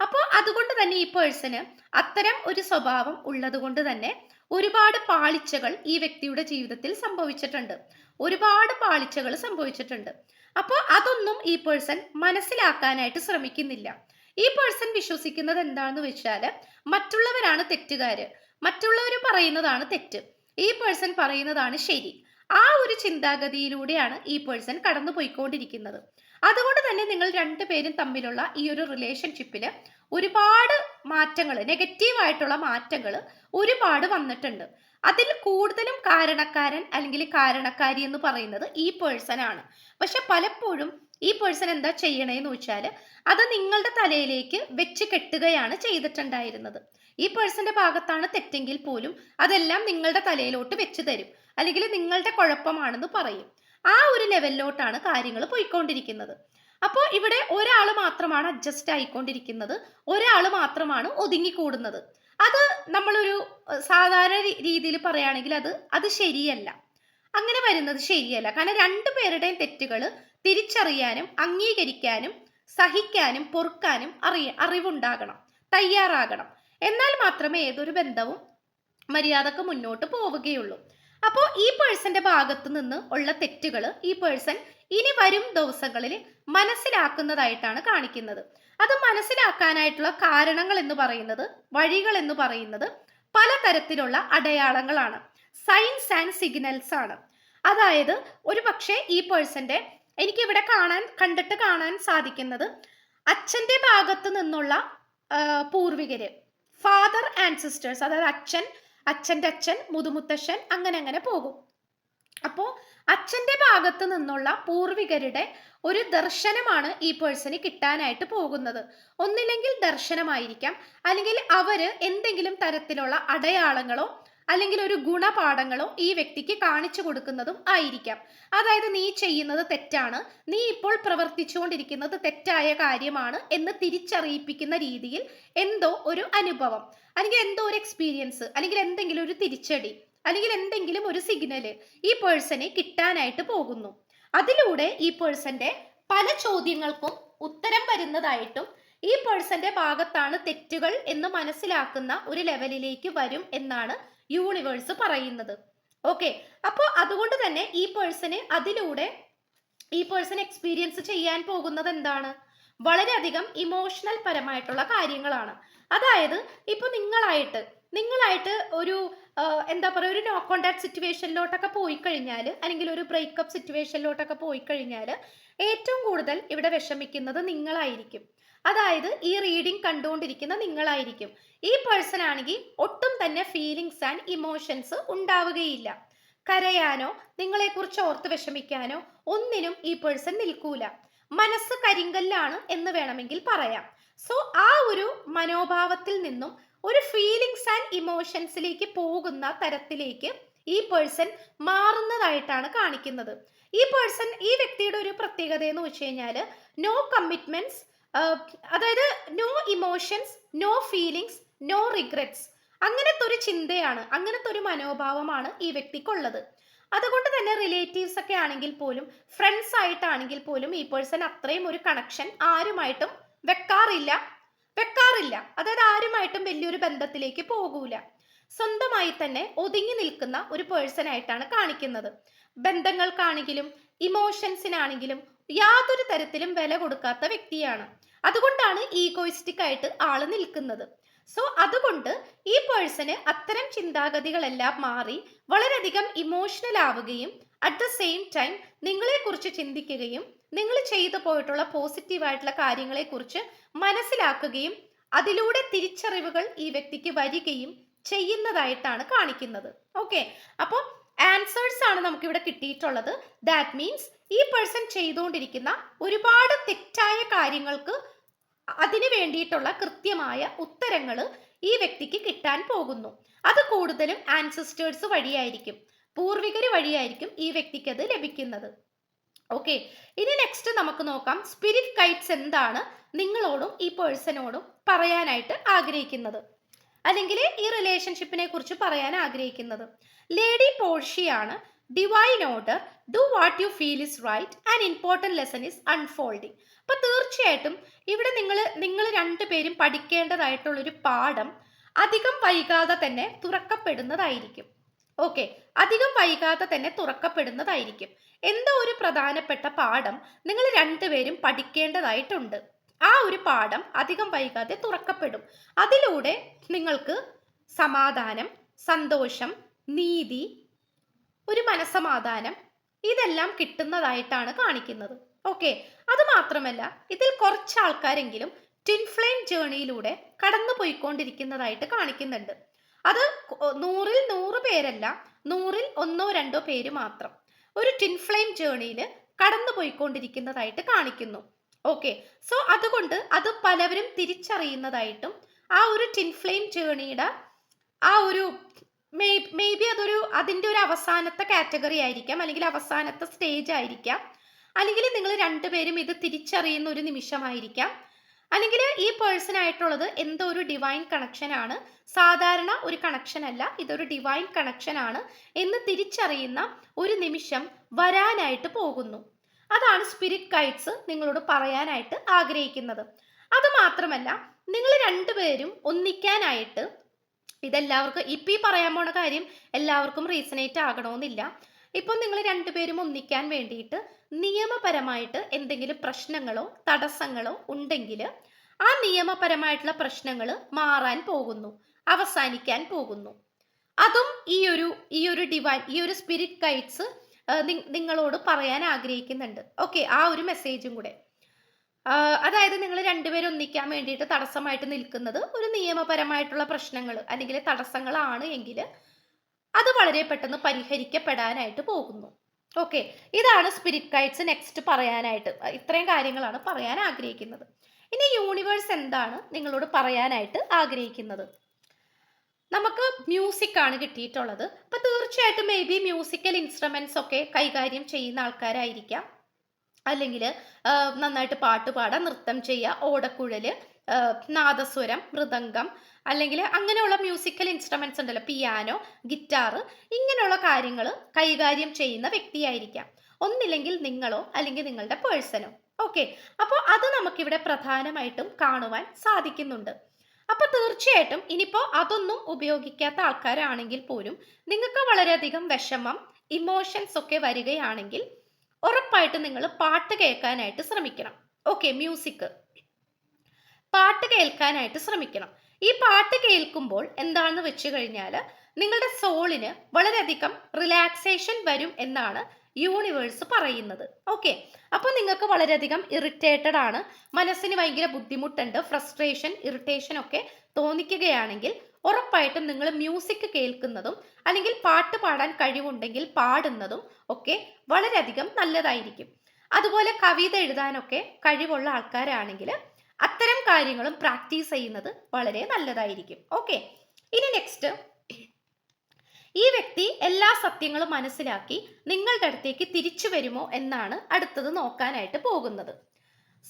Speaker 1: അപ്പോൾ അതുകൊണ്ട് തന്നെ ഈ പേഴ്സന് അത്തരം ഒരു സ്വഭാവം ഉള്ളതുകൊണ്ട് തന്നെ ഒരുപാട് പാളിച്ചകൾ ഈ വ്യക്തിയുടെ ജീവിതത്തിൽ സംഭവിച്ചിട്ടുണ്ട്. ഒരുപാട് പാളിച്ചകൾ സംഭവിച്ചിട്ടുണ്ട്. അപ്പോൾ അതൊന്നും ഈ പേഴ്സൺ മനസ്സിലാക്കാനായിട്ട് ശ്രമിക്കുന്നില്ല. ഈ പേഴ്സൺ വിശ്വസിക്കുന്നത് എന്താണെന്ന് വെച്ചാൽ മറ്റുള്ളവരാണ് തെറ്റുകാർ മറ്റുള്ളവർ പറയുന്നതാണ് തെറ്റ്. ഈ പേഴ്സൺ പറയുന്നതാണ് ശരി. ആ ഒരു ചിന്താഗതിയിലൂടെയാണ് ഈ പേഴ്സൺ കടന്നു പോയിക്കൊണ്ടിരിക്കുന്നത് അതുകൊണ്ട് തന്നെ നിങ്ങൾ രണ്ടുപേരും തമ്മിലുള്ള ഈ ഒരു റിലേഷൻഷിപ്പിൽ ഒരുപാട് മാറ്റങ്ങൾ നെഗറ്റീവായിട്ടുള്ള മാറ്റങ്ങൾ ഒരുപാട് വന്നിട്ടുണ്ട്. അതിൽ കൂടുതലും കാരണക്കാരൻ അല്ലെങ്കിൽ കാരണക്കാരി എന്ന് പറയുന്നത് ഈ പേഴ്സൺ ആണ്. പക്ഷെ പലപ്പോഴും ഈ പേഴ്സൺ എന്താ ചെയ്യണേന്ന് വെച്ചാൽ അത് നിങ്ങളുടെ തലയിലേക്ക് വെച്ച് കെട്ടുകയാണ് ചെയ്തിട്ടുണ്ടായിരുന്നത്. ഈ പേഴ്സന്റെ ഭാഗത്താണ് തെറ്റെങ്കിൽ പോലും അതെല്ലാം നിങ്ങളുടെ തലയിലോട്ട് വെച്ച് തരും. അല്ലെങ്കിൽ നിങ്ങളുടെ കുഴപ്പമാണെന്ന് പറയും. ആ ഒരു ലെവലിലോട്ടാണ് കാര്യങ്ങൾ പോയിക്കൊണ്ടിരിക്കുന്നത്. അപ്പോൾ ഇവിടെ ഒരാൾ മാത്രമാണ് അഡ്ജസ്റ്റ് ആയിക്കൊണ്ടിരിക്കുന്നത്. ഒരാൾ മാത്രമാണ് ഒതുങ്ങിക്കൂടുന്നത്. അത് നമ്മളൊരു സാധാരണ രീതിയിൽ പറയുകയാണെങ്കിൽ അത് അത് ശരിയല്ല. അങ്ങനെ വരുന്നത് ശരിയല്ല. കാരണം രണ്ടു പേരുടെയും തെറ്റുകൾ തിരിച്ചറിയാനും അംഗീകരിക്കാനും സഹിക്കാനും പൊറുക്കാനും അറിയ അറിവുണ്ടാകണം തയ്യാറാകണം. എന്നാൽ മാത്രമേ ഏതൊരു ബന്ധവും മര്യാദയ്ക്ക് മുന്നോട്ട് പോവുകയുള്ളൂ. അപ്പോൾ ഈ പേഴ്സന്റെ ഭാഗത്ത് നിന്ന് ഉള്ള തെറ്റുകൾ ഈ പേഴ്സൺ ഇനി വരും ദിവസങ്ങളിൽ മനസ്സിലാക്കുന്നതായിട്ടാണ് കാണിക്കുന്നത്. അത് മനസ്സിലാക്കാനായിട്ടുള്ള കാരണങ്ങൾ എന്ന് പറയുന്നത് വഴികൾ എന്ന് പറയുന്നത് പലതരത്തിലുള്ള അടയാളങ്ങളാണ്. സൈൻസ് ആൻഡ് സിഗ്നൽസ് ആണ്. അതായത് ഒരു പക്ഷേ ഈ പേഴ്സന്റെ എനിക്കിവിടെ കാണാൻ കണ്ടിട്ട് കാണാൻ സാധിക്കുന്നത് അച്ഛന്റെ ഭാഗത്ത് നിന്നുള്ള പൂർവികര്. ഫാദർ ആൻഡ് സിസ്റ്റേഴ്സ് അതായത് അച്ഛൻ അച്ഛന്റെ അച്ഛൻ മുതുമുത്തശ്ശൻ അങ്ങനെ അങ്ങനെ പോകും. അപ്പോൾ അച്ഛന്റെ ഭാഗത്ത് നിന്നുള്ള പൂർവികരുടെ ഒരു ദർശനമാണ് ഈ പേഴ്സന് കിട്ടാനായിട്ട് പോകുന്നത്. ഒന്നില്ലെങ്കിൽ ദർശനമായിരിക്കാം. അല്ലെങ്കിൽ അവർ എന്തെങ്കിലും തരത്തിലുള്ള അടയാളങ്ങളോ അല്ലെങ്കിൽ ഒരു ഗുണപാഠങ്ങളോ ഈ വ്യക്തിക്ക് കാണിച്ചു കൊടുക്കുന്നതും ആയിരിക്കാം. അതായത് നീ ചെയ്യുന്നത് തെറ്റാണ്. നീ ഇപ്പോൾ പ്രവർത്തിച്ചുകൊണ്ടിരിക്കുന്നത് തെറ്റായ കാര്യമാണ് എന്ന് തിരിച്ചറിയിപ്പിക്കുന്ന രീതിയിൽ എന്തോ ഒരു അനുഭവം. അല്ലെങ്കിൽ എന്തോ ഒരു എക്സ്പീരിയൻസ് അല്ലെങ്കിൽ എന്തെങ്കിലും ഒരു തിരിച്ചടി അല്ലെങ്കിൽ എന്തെങ്കിലും ഒരു സിഗ്നൽ ഈ പേഴ്സണെ കിട്ടാനായിട്ട് പോകുന്നു. അതിലൂടെ ഈ പേഴ്സന്റെ പല ചോദ്യങ്ങൾക്കും ഉത്തരം വരുന്നതായിട്ടും ഈ പേഴ്സന്റെ ഭാഗത്താണ് തെറ്റുകൾ എന്ന് മനസ്സിലാക്കുന്ന ഒരു ലെവലിലേക്ക് വരും എന്നാണ് യൂണിവേഴ്സ് പറയുന്നത്. ഓക്കെ അപ്പോൾ അതുകൊണ്ട് തന്നെ ഈ പേഴ്സണ് അതിലൂടെ ഈ പേഴ്സൺ എക്സ്പീരിയൻസ് ചെയ്യാൻ പോകുന്നത് എന്താണ്? വളരെയധികം ഇമോഷണൽ പരമായിട്ടുള്ള കാര്യങ്ങളാണ്. അതായത് ഇപ്പൊ നിങ്ങളായിട്ട് നിങ്ങളായിട്ട് ഒരു എന്താ പറയുക ഒരു നോ കോണ്ടാക്ട് സിറ്റുവേഷനിലോട്ടൊക്കെ പോയി കഴിഞ്ഞാൽ അല്ലെങ്കിൽ ഒരു ബ്രേക്കപ്പ് സിറ്റുവേഷനിലോട്ടൊക്കെ പോയി കഴിഞ്ഞാൽ ഏറ്റവും കൂടുതൽ ഇവിടെ വിഷമിക്കുന്നത് നിങ്ങളായിരിക്കും. അതായത് ഈ റീഡിംഗ് കണ്ടുകൊണ്ടിരിക്കുന്ന നിങ്ങളായിരിക്കും. ഈ പേഴ്സൺ ആണെങ്കിൽ ഒട്ടും തന്നെ ഫീലിങ്സ് ആൻഡ് ഇമോഷൻസ് ഉണ്ടാവുകയില്ല. കരയാനോ നിങ്ങളെക്കുറിച്ച് ഓർത്ത് വിഷമിക്കാനോ ഒന്നിനും ഈ പേഴ്സൺ നിൽക്കൂല. മനസ്സ് കരിങ്കല്ലാണ് എന്ന് വേണമെങ്കിൽ പറയാം. സോ ആ ഒരു മനോഭാവത്തിൽ നിന്നും ഒരു ഫീലിങ്സ് ആൻഡ് ഇമോഷൻസിലേക്ക് പോകുന്ന തരത്തിലേക്ക് ഈ പേഴ്സൺ മാറുന്നതായിട്ടാണ് കാണിക്കുന്നത്. ഈ പേഴ്സൺ ഈ വ്യക്തിയുടെ ഒരു പ്രത്യേകത എന്ന് വെച്ച് കഴിഞ്ഞാൽ നോ കമ്മിറ്റ്മെന്റ്സ് അതായത് no emotions no feelings no regrets അങ്ങനത്തെ ഒരു ചിന്തയാണ് അങ്ങനത്തെ ഒരു മനോഭാവമാണ് ഈ വ്യക്തിക്കുള്ളത്. അതുകൊണ്ട് തന്നെ റിലേറ്റീവ്സ് ഒക്കെ ആണെങ്കിൽ പോലും ഫ്രണ്ട്സ് ആയിട്ടാണെങ്കിൽ പോലും ഈ പേഴ്സൺ അത്രയും ഒരു കണക്ഷൻ ആരുമായിട്ടും വെക്കാറില്ല. വെക്കാറില്ല. അതായത് ആരുമായിട്ടും വലിയൊരു ബന്ധത്തിലേക്ക് പോകൂല. സ്വന്തമായി തന്നെ ഒതുങ്ങി നിൽക്കുന്ന ഒരു പേഴ്സൺ ആയിട്ടാണ് കാണിക്കുന്നത്. ബന്ധങ്ങൾക്കാണെങ്കിലും ഇമോഷൻസിനാണെങ്കിലും യാതൊരു തരത്തിലും വില കൊടുക്കാത്ത വ്യക്തിയാണ്. അതുകൊണ്ടാണ് ഈഗോയിസ്റ്റിക് ആയിട്ട് ആൾ നിൽക്കുന്നത്. സോ അതുകൊണ്ട് ഈ പേഴ്സണ് അത്തരം ചിന്താഗതികളെല്ലാം മാറി വളരെയധികം ഇമോഷണൽ ആവുകയും അറ്റ് ദ സെയിം ടൈം നിങ്ങളെക്കുറിച്ച് ചിന്തിക്കുകയും നിങ്ങൾ ചെയ്തു പോയിട്ടുള്ള പോസിറ്റീവ് ആയിട്ടുള്ള കാര്യങ്ങളെക്കുറിച്ച് മനസ്സിലാക്കുകയും അതിലൂടെ തിരിച്ചറിവുകൾ ഈ വ്യക്തിക്ക് വരികയും ചെയ്യുന്നതായിട്ടാണ് കാണിക്കുന്നത്. ഓക്കെ അപ്പോൾ ആൻസേഴ്സ് ആണ് നമുക്കിവിടെ കിട്ടിയിട്ടുള്ളത്. ദാറ്റ് മീൻസ് ഈ പേഴ്സൺ ചെയ്തുകൊണ്ടിരിക്കുന്ന ഒരുപാട് തെറ്റായ കാര്യങ്ങൾക്ക് അതിനു വേണ്ടിയിട്ടുള്ള കൃത്യമായ ഉത്തരങ്ങൾ ഈ വ്യക്തിക്ക് കിട്ടാൻ പോകുന്നു. അത് കൂടുതലും ആൻസിസ്റ്റേഴ്സ് വഴിയായിരിക്കും. പൂർവികർ വഴിയായിരിക്കും ഈ വ്യക്തിക്ക് അത് ലഭിക്കുന്നത്. ഓക്കെ ഇനി നെക്സ്റ്റ് നമുക്ക് നോക്കാം. സ്പിരിറ്റ് ഗൈഡ്സ് എന്താണ് നിങ്ങളോടും ഈ പേഴ്സണോടും പറയാനായിട്ട് ആഗ്രഹിക്കുന്നത്? അല്ലെങ്കിൽ ഈ റിലേഷൻഷിപ്പിനെ കുറിച്ച് പറയാൻ ആഗ്രഹിക്കുന്നത്? Lady പോർഷിയാണ് divine order do what you feel is right and important lesson is unfolding അപ്പം തീർച്ചയായിട്ടും ഇവിടെ നിങ്ങൾ നിങ്ങൾ രണ്ടുപേരും പഠിക്കേണ്ടതായിട്ടുള്ളൊരു പാഠം അധികം വൈകാതെ തന്നെ തുറക്കപ്പെടുന്നതായിരിക്കും. ഓക്കെ അധികം വൈകാതെ തന്നെ തുറക്കപ്പെടുന്നതായിരിക്കും. എന്തോ ഒരു പ്രധാനപ്പെട്ട പാഠം നിങ്ങൾ രണ്ടുപേരും പഠിക്കേണ്ടതായിട്ടുണ്ട്. ആ ഒരു പാഠം അധികം വൈകാതെ തുറക്കപ്പെടും. അതിലൂടെ നിങ്ങൾക്ക് സമാധാനം സന്തോഷം നീതി ഒരു മനസമാധാനം ഇതെല്ലാം കിട്ടുന്നതായിട്ടാണ് കാണിക്കുന്നത്. ഓക്കെ അത് മാത്രമല്ല ഇതിൽ കുറച്ച് ആൾക്കാരെങ്കിലും ട്വിൻ ഫ്ലെയിം ജേണിയിലൂടെ കടന്നു പോയിക്കൊണ്ടിരിക്കുന്നതായിട്ട് കാണിക്കുന്നുണ്ട്. അത് നൂറിൽ നൂറ് പേരല്ല നൂറിൽ ഒന്നോ രണ്ടോ പേര് മാത്രം ഒരു ട്വിൻ ഫ്ലെയിം ജേണിയിൽ കടന്നു പോയിക്കൊണ്ടിരിക്കുന്നതായിട്ട് കാണിക്കുന്നു. ഓക്കെ സോ അതുകൊണ്ട് അത് പലവരും തിരിച്ചറിയുന്നതായിട്ടും ആ ഒരു ട്വിൻ ഫ്ലെയിം ജേണിയുടെ ആ ഒരു മേ മേ ബി അതൊരു അതിന്റെ ഒരു അവസാനത്തെ കാറ്റഗറി ആയിരിക്കാം അല്ലെങ്കിൽ അവസാനത്തെ സ്റ്റേജ് ആയിരിക്കാം. അല്ലെങ്കിൽ നിങ്ങൾ രണ്ടുപേരും ഇത് തിരിച്ചറിയുന്ന ഒരു നിമിഷമായിരിക്കാം. അല്ലെങ്കിൽ ഈ പേഴ്സൺ ആയിട്ടുള്ളത് എന്തോ ഒരു ഡിവൈൻ കണക്ഷൻ ആണ്. സാധാരണ ഒരു കണക്ഷൻ അല്ല ഇതൊരു ഡിവൈൻ കണക്ഷൻ ആണ് എന്ന് തിരിച്ചറിയുന്ന ഒരു നിമിഷം വരാനായിട്ട് പോകുന്നു. അതാണ് സ്പിരിറ്റ് ഗൈഡ്സ് നിങ്ങളോട് പറയാനായിട്ട് ആഗ്രഹിക്കുന്നത്. അത് മാത്രമല്ല നിങ്ങൾ രണ്ടുപേരും ഒന്നിക്കാനായിട്ട് ഇതെല്ലാവർക്കും ഇപ്പം ഈ പറയാൻ പോണ കാര്യം എല്ലാവർക്കും റീസണേറ്റ് ആകണമെന്നില്ല ഇപ്പം നിങ്ങൾ രണ്ടുപേരും ഒന്നിക്കാൻ വേണ്ടിയിട്ട് നിയമപരമായിട്ട് എന്തെങ്കിലും പ്രശ്നങ്ങളോ തടസ്സങ്ങളോ ഉണ്ടെങ്കിൽ ആ നിയമപരമായിട്ടുള്ള പ്രശ്നങ്ങൾ മാറാൻ പോകുന്നു അവസാനിക്കാൻ പോകുന്നു. അതും ഈ ഒരു ഈ ഒരു ഡിവൈൻ ഈ ഒരു സ്പിരിറ്റ് ഗൈഡ്സ് നിങ്ങളോട് പറയാൻ ആഗ്രഹിക്കുന്നുണ്ട്. ഓക്കെ ആ ഒരു മെസ്സേജും കൂടെ. അതായത് നിങ്ങൾ രണ്ടുപേരും ഒന്നിക്കാൻ വേണ്ടിയിട്ട് തടസ്സമായിട്ട് നിൽക്കുന്നത് ഒരു നിയമപരമായിട്ടുള്ള പ്രശ്നങ്ങൾ അല്ലെങ്കിൽ തടസ്സങ്ങളാണ് എങ്കിൽ അത് വളരെ പെട്ടെന്ന് പരിഹരിക്കപ്പെടാനായിട്ട് പോകുന്നു. ഓക്കെ. ഇതാണ് സ്പിരിറ്റ് ഗൈഡ്സ് നെക്സ്റ്റ് പറയാനായിട്ട് ഇത്രയും കാര്യങ്ങളാണ് പറയാൻ ആഗ്രഹിക്കുന്നത്. ഇനി യൂണിവേഴ്സ് എന്താണ് നിങ്ങളോട് പറയാനായിട്ട് ആഗ്രഹിക്കുന്നത്? നമുക്ക് മ്യൂസിക് ആണ് കിട്ടിയിട്ടുള്ളത്. അപ്പൊ തീർച്ചയായിട്ടും മേ ബി മ്യൂസിക്കൽ ഇൻസ്ട്രുമെന്റ്സ് ഒക്കെ കൈകാര്യം ചെയ്യുന്ന ആൾക്കാരായിരിക്കാം. അല്ലെങ്കിൽ നന്നായിട്ട് പാട്ട് പാടാം നൃത്തം ചെയ്യുക ഓടക്കുഴൽ നാദസ്വരം മൃദംഗം അല്ലെങ്കിൽ അങ്ങനെയുള്ള മ്യൂസിക്കൽ ഇൻസ്ട്രുമെന്റ്സ് ഉണ്ടല്ലോ പിയാനോ ഗിറ്റാർ ഇങ്ങനെയുള്ള കാര്യങ്ങൾ കൈകാര്യം ചെയ്യുന്ന വ്യക്തിയായിരിക്കാം. ഒന്നില്ലെങ്കിൽ നിങ്ങളോ അല്ലെങ്കിൽ നിങ്ങളുടെ പേഴ്സണോ ഓക്കെ അപ്പോൾ അത് നമുക്കിവിടെ പ്രധാനമായിട്ടും കാണുവാൻ സാധിക്കുന്നുണ്ട്. അപ്പൊ തീർച്ചയായിട്ടും ഇനിയിപ്പോ അതൊന്നും ഉപയോഗിക്കാത്ത ആൾക്കാരാണെങ്കിൽ പോലും നിങ്ങൾക്ക് വളരെയധികം വിഷമം ഇമോഷൻസ് ഒക്കെ വരികയാണെങ്കിൽ ഉറപ്പായിട്ടും നിങ്ങൾ പാട്ട് കേൾക്കാനായിട്ട് ശ്രമിക്കണം. Okay music. പാട്ട് കേൾക്കാനായിട്ട് ശ്രമിക്കണം. ഈ പാട്ട് കേൾക്കുമ്പോൾ എന്താണെന്ന് വെച്ച് കഴിഞ്ഞാൽ നിങ്ങളുടെ സോളിന് വളരെയധികം റിലാക്സേഷൻ വരും എന്നാണ് യൂണിവേഴ്സ് പറയുന്നത്. ഓക്കെ അപ്പോൾ നിങ്ങൾക്ക് വളരെയധികം ഇറിറ്റേറ്റഡ് ആണ്. മനസ്സിന് ഭയങ്കര ബുദ്ധിമുട്ടുണ്ട് ഫ്രസ്ട്രേഷൻ ഇറിറ്റേഷൻ ഒക്കെ തോന്നിക്കുകയാണെങ്കിൽ ഉറപ്പായിട്ടും നിങ്ങൾ മ്യൂസിക് കേൾക്കുന്നതും അല്ലെങ്കിൽ പാട്ട് പാടാൻ കഴിവുണ്ടെങ്കിൽ പാടുന്നതും ഒക്കെ വളരെയധികം നല്ലതായിരിക്കും. അതുപോലെ കവിത എഴുതാനൊക്കെ കഴിവുള്ള ആൾക്കാരാണെങ്കിൽ അത്തരം കാര്യങ്ങളും പ്രാക്ടീസ് ചെയ്യുന്നത് വളരെ നല്ലതായിരിക്കും. ഓക്കെ ഇനി നെക്സ്റ്റ് ഈ വ്യക്തി എല്ലാ സത്യങ്ങളും മനസ്സിലാക്കി നിങ്ങളുടെ അടുത്തേക്ക് തിരിച്ചു വരുമോ എന്നാണ് അടുത്തത് നോക്കാനായിട്ട് പോകുന്നത്.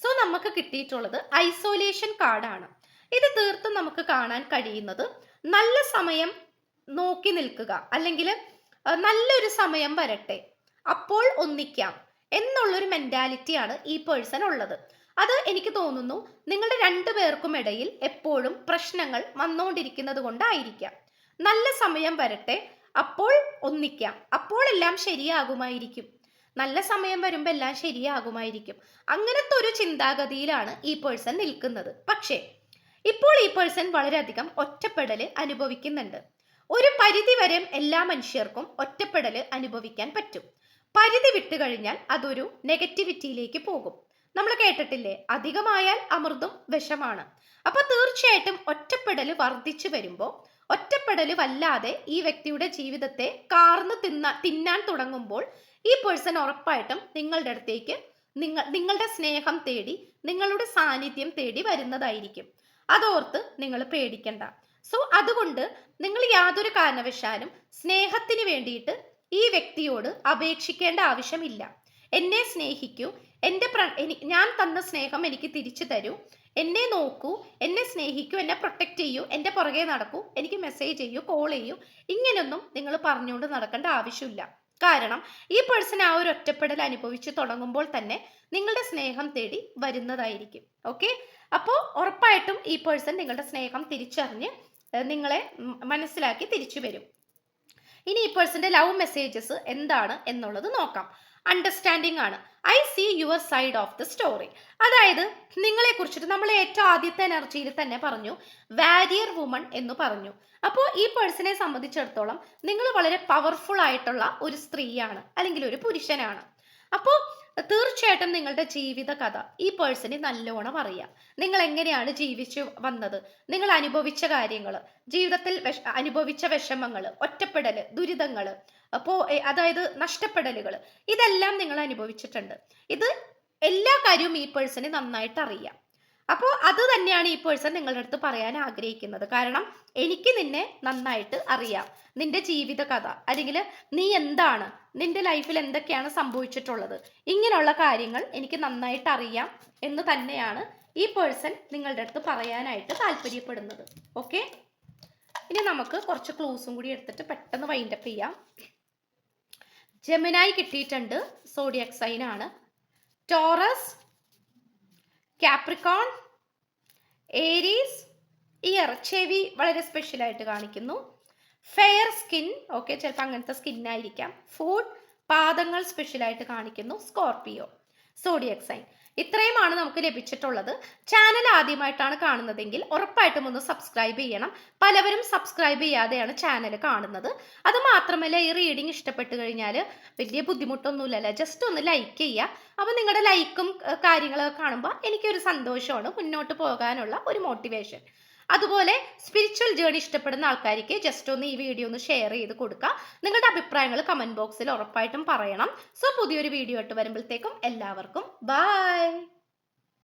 Speaker 1: സോ നമുക്ക് കിട്ടിയിട്ടുള്ളത് ഐസോലേഷൻ കാർഡാണ് ഇത് തീർത്തും നമുക്ക് കാണാൻ കഴിയുന്നത് നല്ല സമയം നോക്കി നിൽക്കുക അല്ലെങ്കിൽ നല്ലൊരു സമയം വരട്ടെ. അപ്പോൾ ഒന്നിക്കാം എന്നുള്ളൊരു മെന്റാലിറ്റിയാണ് ഈ പേഴ്സൺ ഉള്ളത്. അത് എനിക്ക് തോന്നുന്നു നിങ്ങളുടെ രണ്ടു പേർക്കും ഇടയിൽ എപ്പോഴും പ്രശ്നങ്ങൾ വന്നുകൊണ്ടിരിക്കുന്നത് കൊണ്ടായിരിക്കാം. നല്ല സമയം വരട്ടെ അപ്പോൾ ഒന്നിക്കാം. അപ്പോൾ എല്ലാം ശരിയാകുമായിരിക്കും. നല്ല സമയം വരുമ്പോൾ എല്ലാം ശരിയാകുമായിരിക്കും. അങ്ങനത്തെ ഒരു ചിന്താഗതിയിലാണ് ഈ പേഴ്സൺ നിൽക്കുന്നത്. പക്ഷേ ഇപ്പോൾ ഈ പേഴ്സൺ വളരെയധികം ഒറ്റപ്പെടൽ അനുഭവിക്കുന്നുണ്ട്. ഒരു പരിധി വരെ എല്ലാ മനുഷ്യർക്കും ഒറ്റപ്പെടൽ അനുഭവിക്കാൻ പറ്റും. പരിധി വിട്ടു കഴിഞ്ഞാൽ അതൊരു നെഗറ്റിവിറ്റിയിലേക്ക് പോകും. നമ്മൾ കേട്ടിട്ടില്ലേ? അധികമായാൽ അമൃതും വിഷമാണ്. അപ്പൊ തീർച്ചയായിട്ടും ഒറ്റപ്പെടൽ വർദ്ധിച്ചു വരുമ്പോൾ ഒറ്റപ്പെടൽ വല്ലാതെ ഈ വ്യക്തിയുടെ ജീവിതത്തെ കാർന്ന് തിന്ന തിന്നാൻ തുടങ്ങുമ്പോൾ ഈ പേഴ്സൺ ഉറപ്പായിട്ടും നിങ്ങളുടെ അടുത്തേക്ക് നിങ്ങൾ നിങ്ങളുടെ സ്നേഹം തേടി നിങ്ങളുടെ സാന്നിധ്യം തേടി വരുന്നതായിരിക്കും. അതോർത്ത് നിങ്ങൾ പേടിക്കണ്ട. സോ അതുകൊണ്ട് നിങ്ങൾ യാതൊരു കാരണവശാലും സ്നേഹത്തിന് വേണ്ടിയിട്ട് ഈ വ്യക്തിയോട് അപേക്ഷിക്കേണ്ട ആവശ്യമില്ല. എന്നെ സ്നേഹിക്കൂ എന്റെ പ്ര ഞാൻ തന്ന സ്നേഹം എനിക്ക് തിരിച്ചു തരൂ. എന്നെ നോക്കൂ എന്നെ സ്നേഹിക്കൂ എന്നെ പ്രൊട്ടക്റ്റ് ചെയ്യൂ എന്റെ പുറകെ നടക്കൂ എനിക്ക് മെസ്സേജ് ചെയ്യൂ കോൾ ചെയ്യൂ. ഇങ്ങനെയൊന്നും നിങ്ങൾ പറഞ്ഞുകൊണ്ട് നടക്കേണ്ട ആവശ്യമില്ല. കാരണം ഈ പേഴ്സൺ ആ ഒരു ഒറ്റപ്പെടൽ അനുഭവിച്ചു തുടങ്ങുമ്പോൾ തന്നെ നിങ്ങളുടെ സ്നേഹം തേടി വരുന്നതായിരിക്കും. ഓക്കെ അപ്പോൾ ഉറപ്പായിട്ടും ഈ പേഴ്സൺ നിങ്ങളുടെ സ്നേഹം തിരിച്ചറിഞ്ഞ് നിങ്ങളെ മനസ്സിലാക്കി തിരിച്ചു വരും. ഇനി ഈ പേഴ്സന്റെ ലവ് മെസ്സേജസ് എന്താണ് എന്നുള്ളത് നോക്കാം. അണ്ടർസ്റ്റാൻഡിങ് ആണ്. I see your side of the story അതായത് നിങ്ങളെ കുറിച്ചിട്ട് നമ്മൾ ഏറ്റവും ആദ്യത്തെ എനർജിയിൽ തന്നെ പറഞ്ഞു വാരിയർ വുമൺ എന്ന് പറഞ്ഞു. അപ്പോൾ ഈ പേഴ്സണെ സംബന്ധിച്ചിടത്തോളം നിങ്ങൾ വളരെ പവർഫുൾ ആയിട്ടുള്ള ഒരു സ്ത്രീയാണ് അല്ലെങ്കിൽ ഒരു പുരുഷനാണ്. അപ്പോൾ തീർച്ചയായിട്ടും നിങ്ങളുടെ ജീവിത കഥ ഈ പേഴ്സണി നല്ലോണം അറിയാം. നിങ്ങൾ എങ്ങനെയാണ് ജീവിച്ചു വന്നത്? നിങ്ങൾ അനുഭവിച്ച കാര്യങ്ങൾ ജീവിതത്തിൽ അനുഭവിച്ച വിഷമങ്ങൾ ഒറ്റപ്പെടൽ ദുരിതങ്ങൾ അപ്പോൾ അതായത് നഷ്ടപ്പെടലുകൾ ഇതെല്ലാം നിങ്ങൾ അനുഭവിച്ചിട്ടുണ്ട്. ഇത് എല്ലാ കാര്യവും ഈ പേഴ്സണി നന്നായിട്ട് അറിയാം. അപ്പോൾ അത് തന്നെയാണ് ഈ പേഴ്സൺ നിങ്ങളുടെ അടുത്ത് പറയാൻ ആഗ്രഹിക്കുന്നത്. കാരണം എനിക്ക് നിന്നെ നന്നായിട്ട് അറിയാം. നിന്റെ ജീവിത കഥ അല്ലെങ്കിൽ നീ എന്താണ് നിന്റെ ലൈഫിൽ എന്തൊക്കെയാണ് സംഭവിച്ചിട്ടുള്ളത് ഇങ്ങനെയുള്ള കാര്യങ്ങൾ എനിക്ക് നന്നായിട്ട് അറിയാം എന്ന് തന്നെയാണ് ഈ പേഴ്സൺ നിങ്ങളുടെ അടുത്ത് പറയാനായിട്ട് താല്പര്യപ്പെടുന്നത്. ഓക്കെ ഇനി നമുക്ക് കുറച്ച് ക്ലൂസും കൂടി എടുത്തിട്ട് പെട്ടെന്ന് വൈൻഡപ്പ് ചെയ്യാം. ജെമിനായി കിട്ടിയിട്ടുണ്ട്. സോഡിയക് സൈൻ ആണ്. ടോറസ് കാപ്രിക്കോൺ ഏരീസ് ഇയർ ചെവി വളരെ സ്പെഷ്യൽ ആയിട്ട് കാണിക്കുന്നു. ഫെയർ സ്കിൻ ഓക്കെ ചിലപ്പോൾ അങ്ങനത്തെ സ്കിൻ ആയിരിക്കാം. ഫുഡ് പാദങ്ങൾ സ്പെഷ്യൽ ആയിട്ട് കാണിക്കുന്നു. സ്കോർപിയോ സോഡിയക് സൈൻ ഇത്രയുമാണ് നമുക്ക് ലഭിച്ചിട്ടുള്ളത്. ചാനൽ ആദ്യമായിട്ടാണ് കാണുന്നതെങ്കിൽ ഉറപ്പായിട്ടും ഒന്ന് സബ്സ്ക്രൈബ് ചെയ്യണം. പലവരും സബ്സ്ക്രൈബ് ചെയ്യാതെയാണ് ചാനൽ കാണുന്നത്. അത് മാത്രമല്ല ഈ റീഡിങ് ഇഷ്ടപ്പെട്ട് കഴിഞ്ഞാൽ വലിയ ബുദ്ധിമുട്ടൊന്നുമില്ലല്ലോ? ജസ്റ്റ് ഒന്ന് ലൈക്ക് ചെയ്യുക. അപ്പോൾ നിങ്ങളുടെ ലൈക്കും കാര്യങ്ങളൊക്കെ കാണുമ്പോൾ എനിക്കൊരു സന്തോഷമാണ് മുന്നോട്ട് പോകാനുള്ള ഒരു മോട്ടിവേഷൻ അതുപോലെ സ്പിരിച്വൽ ജേണി ഇഷ്ടപ്പെടുന്ന ആൾക്കാർക്ക് ജസ്റ്റ് ഒന്ന് ഈ വീഡിയോ ഒന്ന് ഷെയർ ചെയ്ത് കൊടുക്കുക നിങ്ങളുടെ അഭിപ്രായങ്ങൾ കമന്റ് ബോക്സിൽ ഉറപ്പായിട്ടും പറയണം. സോ പുതിയൊരു വീഡിയോ ആയിട്ട് വരുമ്പോഴത്തേക്കും എല്ലാവർക്കും ബൈ